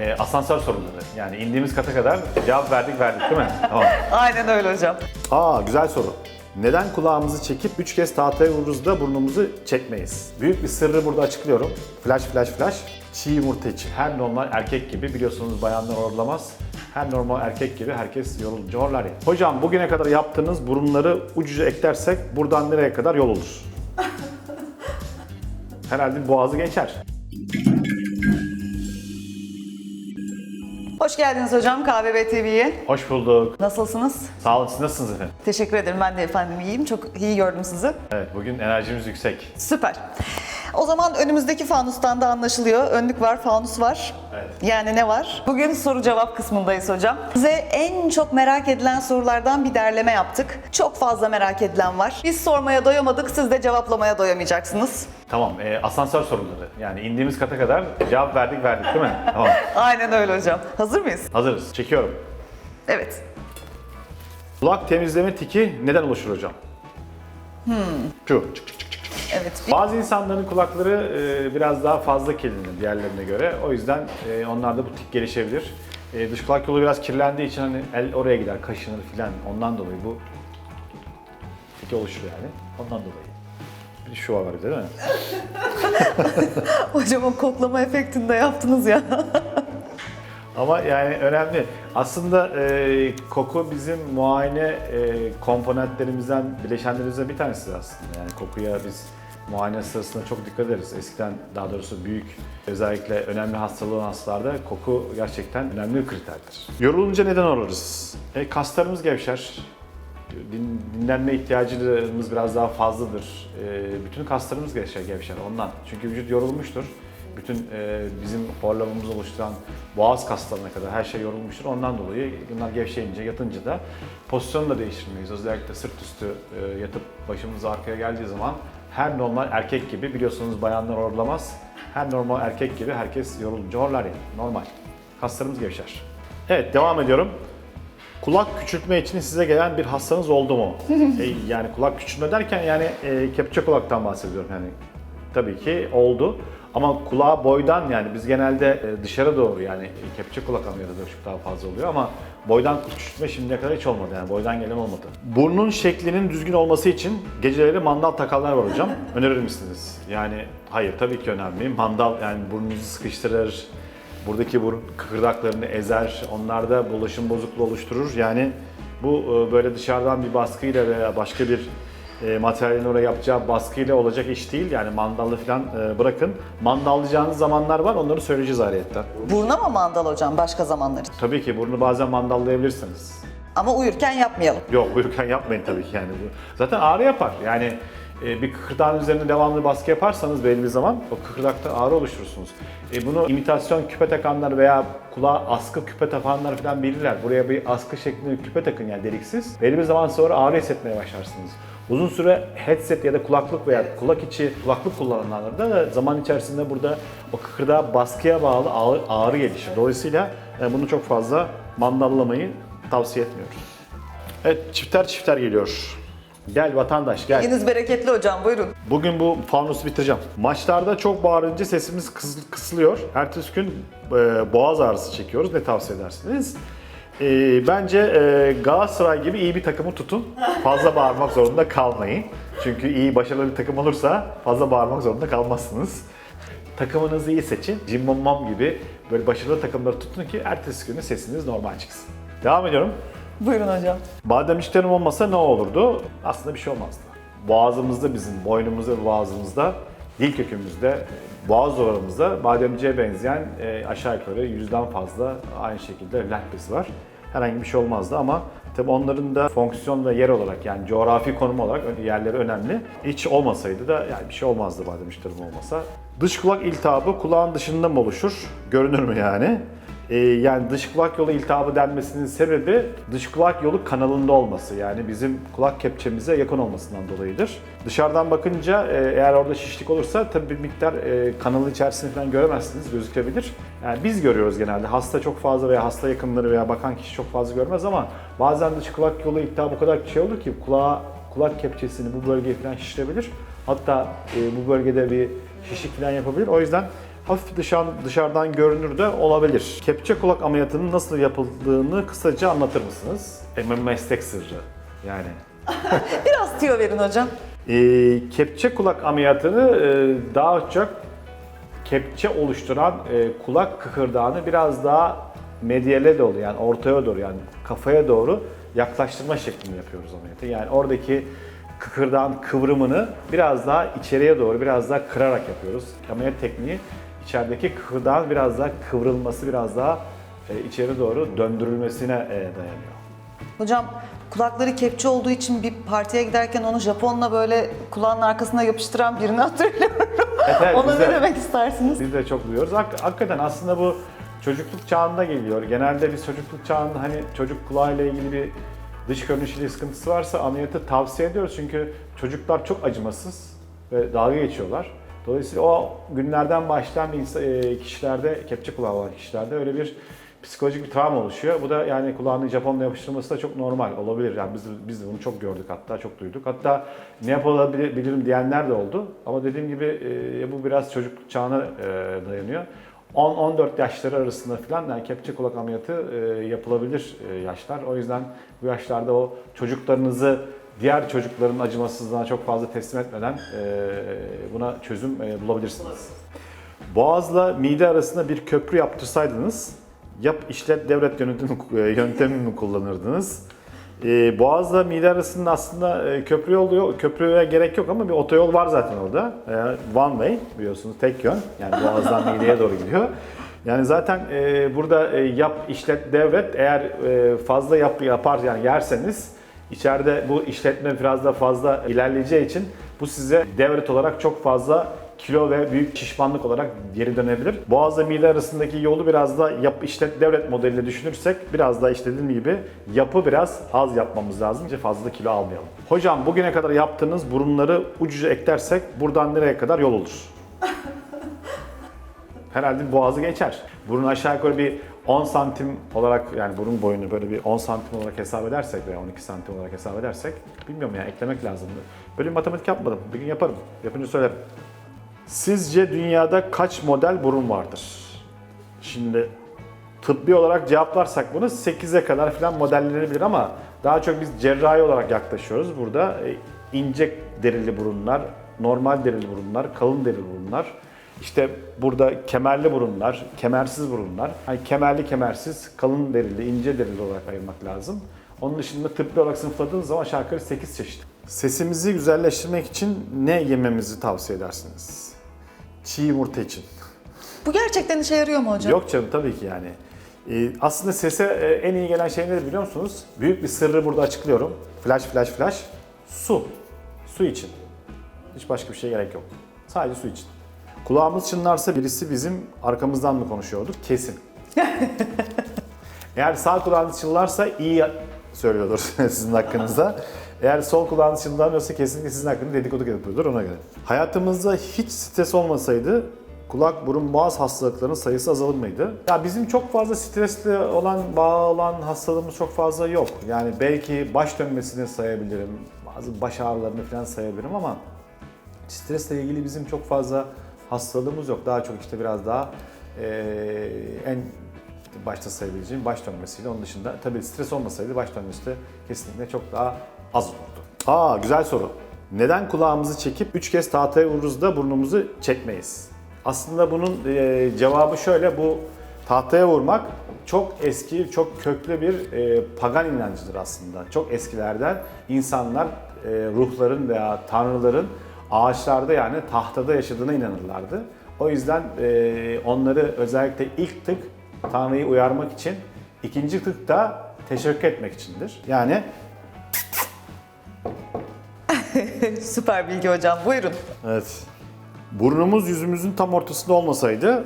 E, asansör sorunları. Yani indiğimiz kata kadar cevap verdik verdik değil mi? Tamam. Aynen öyle hocam. Aa güzel soru. Neden kulağımızı çekip üç kez tahtaya vururuz da burnumuzu çekmeyiz? Büyük bir sırrı burada açıklıyorum. Flash flash flash. Çiğ yumurta için. Her normal erkek gibi biliyorsunuz bayanlar horlamaz. Her normal erkek gibi herkes yorulunca horlar ya. Hocam bugüne kadar yaptığınız burunları ucuca eklersek buradan nereye kadar yol olur? Herhalde boğazı geçer. Hoş geldiniz hocam KBB TV'ye. Hoş bulduk. Nasılsınız? Sağ olun siz nasılsınız efendim? Teşekkür ederim. Ben de efendim iyiyim. Çok iyi gördüm sizi. Evet bugün enerjimiz yüksek. Süper. O zaman önümüzdeki fanustan da anlaşılıyor. Önlük var, fanus var. Evet. Yani ne var? Bugün soru cevap kısmındayız hocam. Size en çok merak edilen sorulardan bir derleme yaptık. Çok fazla merak edilen var. Biz sormaya doyamadık, siz de cevaplamaya doyamayacaksınız. Tamam e, asansör sorunları. Yani indiğimiz kata kadar cevap verdik verdik değil mi? Tamam. Aynen öyle hocam. Hazır mıyız? Hazırız. Çekiyorum. Evet. Kulak temizleme tiki neden oluşur hocam? Şu. Çık çık çık çık. Evet. Bazı insanların kulakları e, biraz daha fazla kirlenir diğerlerine göre. O yüzden e, onlarda bu tik gelişebilir. E, dış kulak yolu biraz kirlendiği için hani el oraya gider, kaşınır filan. Ondan dolayı bu tik oluşur yani. Ondan dolayı. Bir şu var bir de değil mi? Hocam o koklama efektini de yaptınız ya. Ama yani önemli. Aslında e, koku bizim muayene e, komponentlerimizden, bileşenlerimizden bir tanesi aslında. Yani kokuya biz muayene sırasında çok dikkat ederiz. Eskiden daha doğrusu büyük özellikle önemli hastalığı olan hastalarda koku gerçekten önemli bir kriterdir. Yorulunca neden oluruz? E, kaslarımız gevşer. Din, dinlenme ihtiyacımız biraz daha fazladır. E, bütün kaslarımız gevşer, gevşer ondan. Çünkü vücut yorulmuştur bütün e, bizim horlamamızı oluşturan boğaz kaslarına kadar her şey yorulmuştur. Ondan dolayı bunlar gevşeyince, yatınca da pozisyonu da değiştirmeyiz. Özellikle sırt üstü e, yatıp başımız arkaya geldiği zaman her normal erkek gibi biliyorsunuz bayanlar horlamaz. Her normal erkek gibi herkes yorulunca horlar yani. Normal. Kaslarımız gevşer. Evet devam ediyorum. Kulak küçültme için size gelen bir hastanız oldu mu? E, yani kulak küçültme derken yani e, kepçe kulaktan bahsediyorum yani. Tabii ki oldu. Ama kulağa boydan yani biz genelde e, dışarı doğru yani kepçe kulak ameliyatı da çok daha fazla oluyor ama boydan küçültme şimdiye kadar hiç olmadı yani boydan gelen olmadı. Burnun şeklinin düzgün olması için geceleri mandal takanlar var hocam. Önerir misiniz? Yani hayır tabii ki önemli. Mandal yani burnunuzu sıkıştırır, buradaki burun kıkırdaklarını ezer, onlarda bulaşım bozukluğu oluşturur. Yani bu e, böyle dışarıdan bir baskıyla veya başka bir e, materyalin oraya yapacağı baskıyla olacak iş değil. Yani mandallı falan e, bırakın. Mandallayacağınız zamanlar var, onları söyleyeceğiz ayrıyetten. Buruna mı mandal hocam başka zamanlar için? Tabii ki burnu bazen mandallayabilirsiniz. Ama uyurken yapmayalım. Yok uyurken yapmayın tabii ki yani. Zaten ağrı yapar. Yani e, bir kıkırdağın üzerine devamlı baskı yaparsanız belli bir zaman o kıkırdakta ağrı oluşturursunuz. E, bunu imitasyon küpe takanlar veya kulağa askı küpe takanlar falan bilirler. Buraya bir askı şeklinde küpe takın yani deliksiz. Belli bir zaman sonra ağrı hissetmeye başlarsınız. Uzun süre headset ya da kulaklık veya kulak içi kulaklık kullananlarda da zaman içerisinde burada o kıkırdağa baskıya bağlı ağrı, ağrı gelişir. Dolayısıyla e, bunu çok fazla mandallamayı tavsiye etmiyoruz. Evet çifter çifter geliyor. Gel vatandaş gel. Yeniz bereketli hocam buyurun. Bugün bu fanusu bitireceğim. Maçlarda çok bağırınca sesimiz kıs- kısılıyor. Ertesi gün e, boğaz ağrısı çekiyoruz. Ne tavsiye edersiniz? E, bence e, Galatasaray gibi iyi bir takımı tutun. Fazla bağırmak zorunda kalmayın. Çünkü iyi, başarılı bir takım olursa fazla bağırmak zorunda kalmazsınız. Takımınızı iyi seçin. Cimbom Mam gibi böyle başarılı takımları tutun ki ertesi günü sesiniz normal çıksın. Devam ediyorum. Buyurun hocam. Bademciklerim olmasa ne olurdu? Aslında bir şey olmazdı. Boğazımızda bizim, boynumuzda ve boğazımızda, dil kökümüzde, boğaz duvarımızda bademciğe benzeyen e, aşağı yukarı yüzden fazla aynı şekilde bezi var. Herhangi bir şey olmazdı ama tabi onların da fonksiyon ve yer olarak yani coğrafi konum olarak yerleri önemli. Hiç olmasaydı da yani bir şey olmazdı bademciklerim olmasa. Dış kulak iltihabı kulağın dışında mı oluşur? Görünür mü yani? Ee, yani dış kulak yolu iltihabı denmesinin sebebi dış kulak yolu kanalında olması. Yani bizim kulak kepçemize yakın olmasından dolayıdır. Dışarıdan bakınca e, eğer orada şişlik olursa tabii bir miktar e, kanalın içerisini falan göremezsiniz, gözükebilir. Yani biz görüyoruz genelde. Hasta çok fazla veya hasta yakınları veya bakan kişi çok fazla görmez ama bazen dış kulak yolu iltihabı o kadar şey olur ki kulağa, kulak kepçesini bu bölgeye falan şişirebilir. Hatta e, bu bölgede bir şişlik falan yapabilir. O yüzden hafif dışarı, dışarıdan görünür de olabilir. Kepçe kulak ameliyatının nasıl yapıldığını kısaca anlatır mısınız? E, meslek sırrı yani. Biraz tüyo verin hocam. Ee, kepçe kulak ameliyatını e, daha çok kepçe oluşturan e, kulak kıkırdağını biraz daha medyale doğru yani ortaya doğru yani kafaya doğru yaklaştırma şeklinde yapıyoruz ameliyatı. Yani oradaki kıkırdağın kıvrımını biraz daha içeriye doğru biraz daha kırarak yapıyoruz. Ameliyat tekniği içerideki kıkırdağın biraz daha kıvrılması, biraz daha e, içeri doğru döndürülmesine e, dayanıyor. Hocam kulakları kepçe olduğu için bir partiye giderken onu Japonla böyle kulağın arkasına yapıştıran birini hatırlıyorum. Evet, evet, Ona ne de- demek istersiniz? Biz de çok duyuyoruz. Hak- hakikaten aslında bu çocukluk çağında geliyor. Genelde biz çocukluk çağında hani çocuk kulağıyla ilgili bir dış görünüşüyle sıkıntısı varsa ameliyatı tavsiye ediyoruz. Çünkü çocuklar çok acımasız ve dalga geçiyorlar. Dolayısıyla o günlerden başlayan e, kişilerde, kepçe kulağı olan kişilerde öyle bir psikolojik bir travma oluşuyor. Bu da yani kulağını Japonla yapıştırması da çok normal olabilir. Yani biz biz de bunu çok gördük hatta çok duyduk. Hatta ne yapabilirim diyenler de oldu. Ama dediğim gibi e, bu biraz çocuk çağına e, dayanıyor. 10-14 yaşları arasında falan yani kepçe kulak ameliyatı e, yapılabilir e, yaşlar. O yüzden bu yaşlarda o çocuklarınızı diğer çocukların acımasızlığına çok fazla teslim etmeden e, buna çözüm e, bulabilirsiniz. Boğazla mide arasında bir köprü yaptırsaydınız, yap işlet devlet yönetimi yöntemi mi kullanırdınız? Ee, Boğazla mide arasında aslında e, köprü oluyor. Köprüye gerek yok ama bir otoyol var zaten orada. Ee, one way biliyorsunuz tek yön. Yani Boğaz'dan mideye doğru gidiyor. Yani zaten e, burada e, yap işlet devret eğer e, fazla yap yapar yani yerseniz içeride bu işletme biraz da fazla ilerleyeceği için bu size devlet olarak çok fazla kilo ve büyük şişmanlık olarak geri dönebilir. Boğazla mide arasındaki yolu biraz da yap işlet devlet modeliyle düşünürsek biraz da işte dediğim gibi yapı biraz az yapmamız lazım ki fazla kilo almayalım. Hocam bugüne kadar yaptığınız burunları ucuca eklersek buradan nereye kadar yol olur? Herhalde boğazı geçer. Burun aşağı yukarı bir 10 santim olarak yani burun boyunu böyle bir 10 santim olarak hesap edersek veya 12 santim olarak hesap edersek bilmiyorum ya eklemek lazımdı. Böyle bir matematik yapmadım. Bir gün yaparım. Yapınca söylerim. Sizce dünyada kaç model burun vardır? Şimdi tıbbi olarak cevaplarsak bunu 8'e kadar falan modellenebilir ama daha çok biz cerrahi olarak yaklaşıyoruz. Burada e, ince derili burunlar, normal derili burunlar, kalın derili burunlar. İşte burada kemerli burunlar, kemersiz burunlar. Hani kemerli kemersiz, kalın derili, ince derili olarak ayırmak lazım. Onun dışında tıbbi olarak sınıfladığınız zaman aşağı yukarı 8 çeşit. Sesimizi güzelleştirmek için ne yememizi tavsiye edersiniz? Çiğ yumurta için. Bu gerçekten işe yarıyor mu hocam? Yok canım tabii ki yani. Ee, aslında sese e, en iyi gelen şey nedir biliyor musunuz? Büyük bir sırrı burada açıklıyorum. Flash flash flash. Su. Su için. Hiç başka bir şeye gerek yok. Sadece su için. Kulağımız çınlarsa birisi bizim arkamızdan mı konuşuyorduk? Kesin. Eğer sağ kulağınız çınlarsa iyi söylüyordur sizin hakkınızda. Eğer sol kulağınız çınlamıyorsa kesinlikle sizin hakkında dedikodu yapıyordur ona göre. Hayatımızda hiç stres olmasaydı kulak, burun, boğaz hastalıklarının sayısı azalır mıydı? Ya bizim çok fazla stresli olan, bağ olan hastalığımız çok fazla yok. Yani belki baş dönmesini sayabilirim, bazı baş ağrılarını falan sayabilirim ama stresle ilgili bizim çok fazla hastalığımız yok. Daha çok işte biraz daha eee, en başta sayabileceğim baş dönmesiyle. Onun dışında tabii stres olmasaydı baş dönmesi de kesinlikle çok daha az olurdu. Aa güzel soru. Neden kulağımızı çekip 3 kez tahtaya vururuz da burnumuzu çekmeyiz? Aslında bunun eee, cevabı şöyle. Bu tahtaya vurmak çok eski, çok köklü bir eee, pagan inancıdır aslında. Çok eskilerden insanlar eee, ruhların veya tanrıların ağaçlarda yani tahtada yaşadığına inanırlardı. O yüzden eee, onları özellikle ilk tık Tanrı'yı uyarmak için, ikinci tık da teşekkür etmek içindir. Yani Süper bilgi hocam. Buyurun. evet. Burnumuz yüzümüzün tam ortasında olmasaydı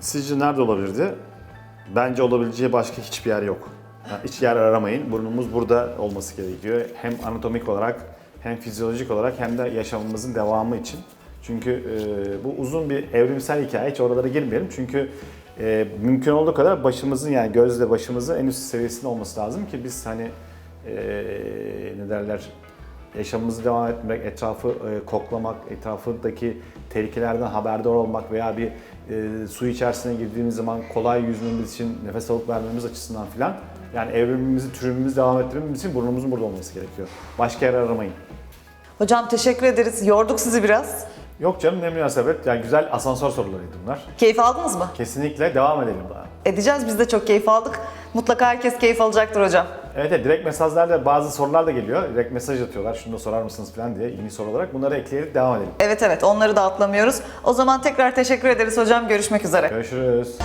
sizce nerede olabilirdi? Bence olabileceği başka hiçbir yer yok. Yani hiç yer aramayın. Burnumuz burada olması gerekiyor. Hem anatomik olarak hem fizyolojik olarak hem de yaşamımızın devamı için. Çünkü e, bu uzun bir evrimsel hikaye. Hiç oralara girmeyelim. Çünkü e, mümkün olduğu kadar başımızın yani gözle başımızın en üst seviyesinde olması lazım ki biz hani e, ne derler yaşamımızı devam etmek, etrafı e, koklamak, etrafındaki tehlikelerden haberdar olmak veya bir e, su içerisine girdiğimiz zaman kolay yüzmemiz için, nefes alıp vermemiz açısından filan. Yani evrimimizi, türümümüzü devam ettirmemiz için burnumuzun burada olması gerekiyor. Başka yer aramayın. Hocam teşekkür ederiz. Yorduk sizi biraz. Yok canım ne münasebet. Yani güzel asansör sorularıydı bunlar. Keyif aldınız mı? Kesinlikle devam edelim daha. Edeceğiz. Biz de çok keyif aldık. Mutlaka herkes keyif alacaktır hocam. Evet, evet direkt mesajlarda bazı sorular da geliyor. Direkt mesaj atıyorlar. Şunu da sorar mısınız falan diye yeni soru olarak. Bunları ekleyerek devam edelim. Evet evet onları da atlamıyoruz. O zaman tekrar teşekkür ederiz hocam. Görüşmek üzere. Görüşürüz.